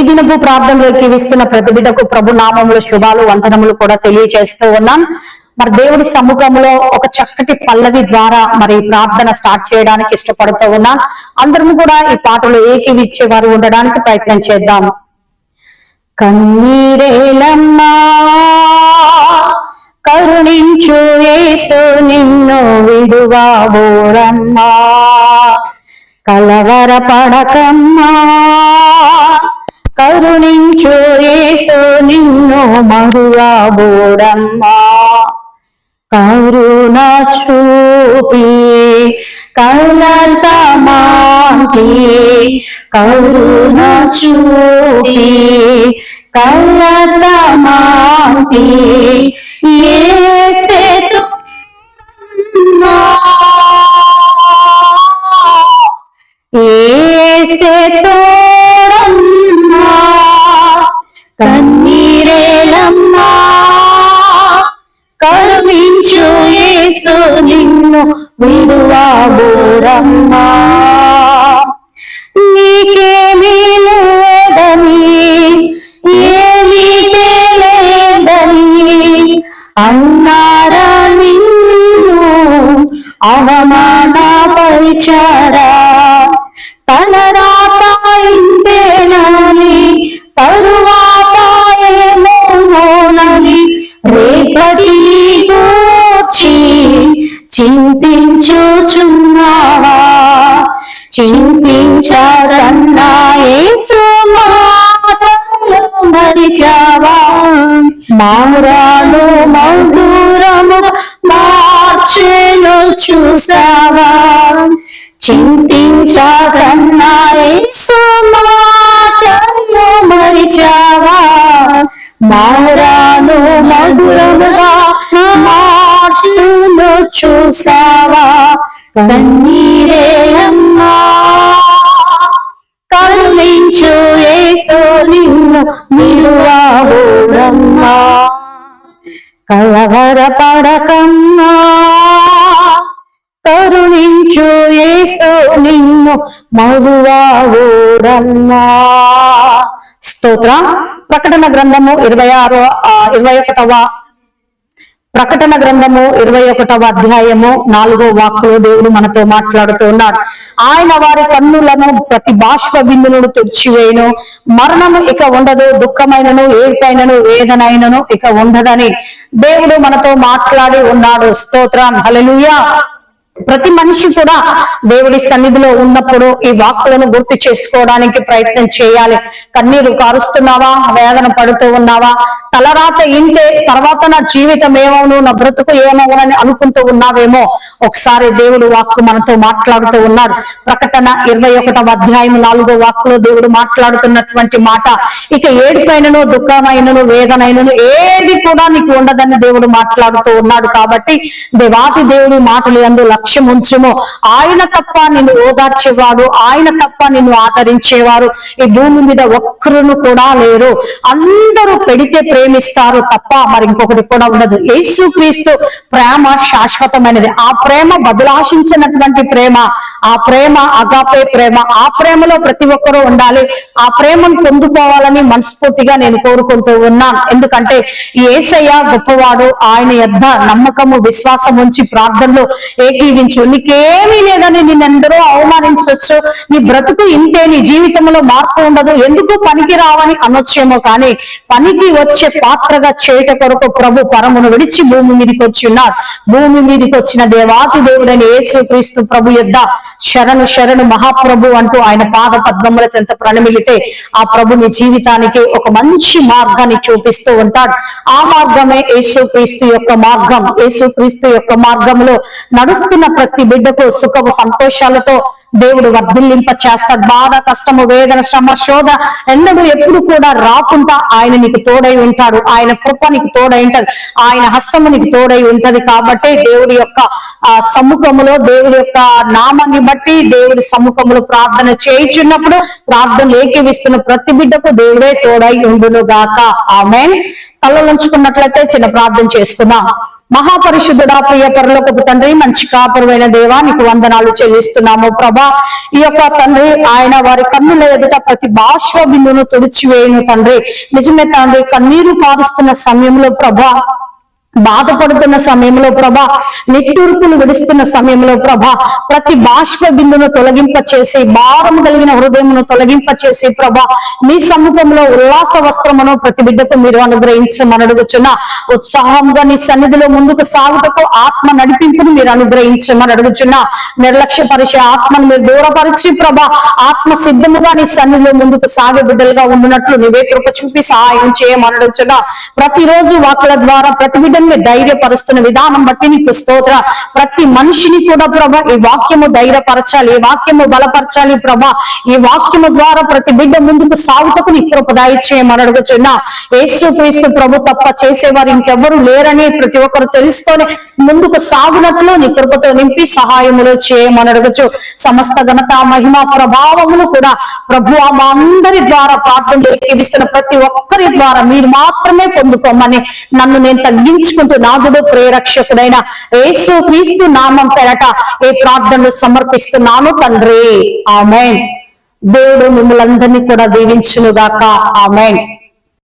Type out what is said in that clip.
ఈ దినపు ప్రార్థనలోకి ఇస్తున్న ప్రతి బిడ్డకు ప్రభు నామములు శుభాలు వందనములు కూడా తెలియజేస్తూ ఉన్నాం. మరి దేవుడి సముఖంలో ఒక చక్కటి పల్లవి ద్వారా మరి ప్రార్థన స్టార్ట్ చేయడానికి ఇష్టపడుతూ ఉన్నాం. అందరం కూడా ఈ పాటలు ఏకీవిచ్చే వారు ఉండడానికి ప్రయత్నం చేద్దాం. కన్నీరేలమ్మా కరుణించు యేసు నిన్ను విడువాబోరమ్మా కలవర పడకమ్మా కరుణించు యేసు నిన్ను మరువాబోరమ్మా కరుణ చూపి కలతమాంటి కరుణ చూపి కలతమాంటి ఏస్తే ఏస్తే తో కన్నీరేలమ్మా కరుణించు ఏసు నిన్ను విడువాబోరమ్మా నీకేమీ లేదని ఏమీ లేదని అన్నారా నిన్ను అవమానపరిచారా? రేపటి గూర్చి చింతించుచున్నావా చింతించారన్నా మరిచావా? మారాలు మధురము మార్చెను చూసావా? చింత చూసావా? చూసావా కన్నీరేయమ్మా కరుణించు ఏతో నిన్ను నిలువాబోరమ్మా కలవర పడకమ్మా కరుణించు ఏసో నిన్ను మగువావోరమ్మా స్తోత్ర. ప్రకటన గ్రంథము ఇరవై ఆరో ఆ, ఇరవై ఒకటవ ప్రకటన గ్రంథము ఇరవై ఒకటవ అధ్యాయము నాలుగో వాక్కులో దేవుడు మనతో మాట్లాడుతూ ఉన్నాడు. ఆయన వారి కన్నులను ప్రతి బాష్ప బిందులను తెరిచివేయను మరణము ఇక ఉండదు దుఃఖమైనను ఏడ్పైనను వేదనైనను ఇక ఉండదని దేవుడు మనతో మాట్లాడి ఉన్నాడు. స్తోత్రం. హలలుయా ప్రతి మనిషి కూడా దేవుడి సన్నిధిలో ఉన్నప్పుడు ఈ వాక్కులను గుర్తు చేసుకోవడానికి ప్రయత్నం చేయాలి. కన్నీరు కారుస్తున్నావా? వేదన పడుతూ ఉన్నావా? తలరాత ఇంటే తర్వాత నా జీవితం ఏమవును? నా బ్రతుకు ఏమవునని అనుకుంటూ ఉన్నావేమో? ఒకసారి దేవుడు వాక్కు మనతో మాట్లాడుతూ ఉన్నాడు ప్రకటన ఇరవై ఒకటవ అధ్యాయం నాలుగో వాక్కులో దేవుడు మాట్లాడుతున్నటువంటి మాట ఇక ఏడుపైనను దుఃఖమైనను వేదనైనను ఏది కూడా నీకు ఉండదని దేవుడు మాట్లాడుతూ ఉన్నాడు కాబట్టి దేవాతి దేవుడి మాటలు ఎందు లక్ష్యం ఉంచుము ఆయన తప్ప నిన్ను ఓదార్చేవాడు ఆయన తప్ప నిన్ను ఆదరించేవారు. ఈ భూమి మీద ఒక్కరును కూడా లేరు. అందరూ పెడితే ప్రేమిస్తారు తప్ప మరి ఇంకొకటి కూడా ఉండదు. యేసు క్రీస్తు ప్రేమ శాశ్వతమైనది. ఆ ప్రేమ బదులాశించినటువంటి ప్రేమ ఆ ప్రేమ అగాపే ప్రేమ ఆ ప్రేమలో ప్రతి ఒక్కరూ ఉండాలి. ఆ ప్రేమను పొందుకోవాలని మనస్ఫూర్తిగా నేను కోరుకుంటూ ఉన్నాను ఎందుకంటే ఏసయ్య గొప్పవాడు. ఆయన యొద్ద నమ్మకము విశ్వాసం ఉంచి ప్రార్థనలో ఏకీవించు నీకేమీ లేదని నిన్నెందరో అవమానించవచ్చు నీ బ్రతుకు ఇంతే నీ జీవితంలో మార్పు ఉండదు. ఎందుకు పనికి రావని అనొచ్చేమో కానీ పనికి వచ్చే పాత్రగా చేయట కొరకు ప్రభు పరమును విడిచి భూమి మీదకి వచ్చి ఉన్నారు. భూమి మీదకి వచ్చిన దేవాతి దేవుడని యేసు క్రీస్తు ప్రభు యొద్ద శరణు శరణు మహాప్రభు అంటూ ఆయన పాద పద్మముల చెంత ప్రణమిలితే ఆ ప్రభు నీ జీవితానికి ఒక మంచి మార్గాన్ని చూపిస్తూ ఉంటాడు. ఆ మార్గమే యేసు క్రీస్తు యొక్క మార్గం. యేసు క్రీస్తు యొక్క మార్గంలో నడుస్తున్న ప్రతి బిడ్డకు సుఖము సంతోషాలతో దేవుడు వర్ధిల్లింప చేస్తాడు బాధ కష్టము వేదన శ్రమ శోధ ఎన్నడూ ఎప్పుడు కూడా రాకుండా ఆయన నీకు తోడై ఉంటాడు. ఆయన కృప నీకు తోడై ఉంటది. ఆయన హస్తము నీకు తోడై ఉంటది కాబట్టి దేవుడి యొక్క ఆ సముఖములో దేవుడి యొక్క నామాన్ని బట్టి దేవుడి సముఖములో ప్రార్థన చేయించున్నప్పుడు ప్రార్థన ఏకీవిస్తున్న ప్రతి బిడ్డకు దేవుడే తోడై ఉండును గాక ఆమె తలలుంచుకున్నట్లయితే చిన్న ప్రార్థన చేసుకుందాం. మహాపరిశుద్ధుడా ప్రియ పరలోకపు తండ్రి మంచి కాపురమైన దేవా నీకు వందనాలు చెల్లిస్తున్నాము ప్రభా. ఈ యొక్క తండ్రి ఆయన వారి కన్నుల ఎదుట ప్రతి బాష్ప బిందును తుడిచివేయను తండ్రి. నిజమే తండ్రి కన్నీరు పారుస్తున్న సమయంలో ప్రభా బాధపడుతున్న సమయంలో ప్రభా నెట్టూర్పులు విడుస్తున్న సమయంలో ప్రభా ప్రతి బాష్ప బిందును తొలగింప చేసి భారం కలిగిన హృదయమును తొలగింప చేసి ప్రభా మీ సముఖంలో ఉల్లాస వస్త్రమును ప్రతి బిడ్డకు మీరు అనుగ్రహించమని అడుగుచున్న. ఉత్సాహంగా నీ సన్నిధిలో ముందుకు సాగుటకు ఆత్మ నడిపింపును మీరు అనుగ్రహించమని అడుగుచున్న. నిర్లక్ష్య పరిచే ఆత్మను మీరు దూరపరిచి ప్రభా ఆత్మ సిద్ధముగా నీ సన్నిధిలో ముందుకు సాగే బిడ్డలుగా ఉండినట్లు నీవే కృప చూపి సహాయం చేయమని అడుగుచున్నా. ప్రతిరోజు వాకుల ద్వారా ప్రతి బిడ్డ మీరు ధైర్యపరుస్తున్న విధానం బట్టి నీకు స్తోత్ర. ప్రతి మనిషిని కూడా ప్రభా ఈ వాక్యము ధైర్యపరచాలి ఈ వాక్యము బలపరచాలి ప్రభా. ఈ వాక్యము ద్వారా ప్రతి బిడ్డ ముందుకు సాగుటకు నీ కృప దయచేయమని అడుగుచున్నా. యేసు క్రీస్తు ప్రభు తప్ప చేసేవారు ఇంకెవ్వరు లేరని ప్రతి ఒక్కరు తెలుసుకొని ముందుకు సాగునట్లు నీ కృపతో నింపి సహాయములు చేయమని అడగచ్చు సమస్త ఘనత మహిమ ప్రభావములు కూడా ప్రభు మా అందరి ద్వారా ప్రార్థన ప్రతి ఒక్కరి ద్వారా మీరు మాత్రమే పొందుకోమని నన్ను నేను తగ్గించుకుంటూ నాదుడు ప్రేరక్షకుడైన యేసు క్రీస్తు నామం పెరట ఏ ప్రార్థనలు సమర్పిస్తున్నాను తండ్రి. ఆమెన్. దేవుడు మిమ్మల్ని అందరినీ కూడా దీవించునుగాక. ఆమెన్.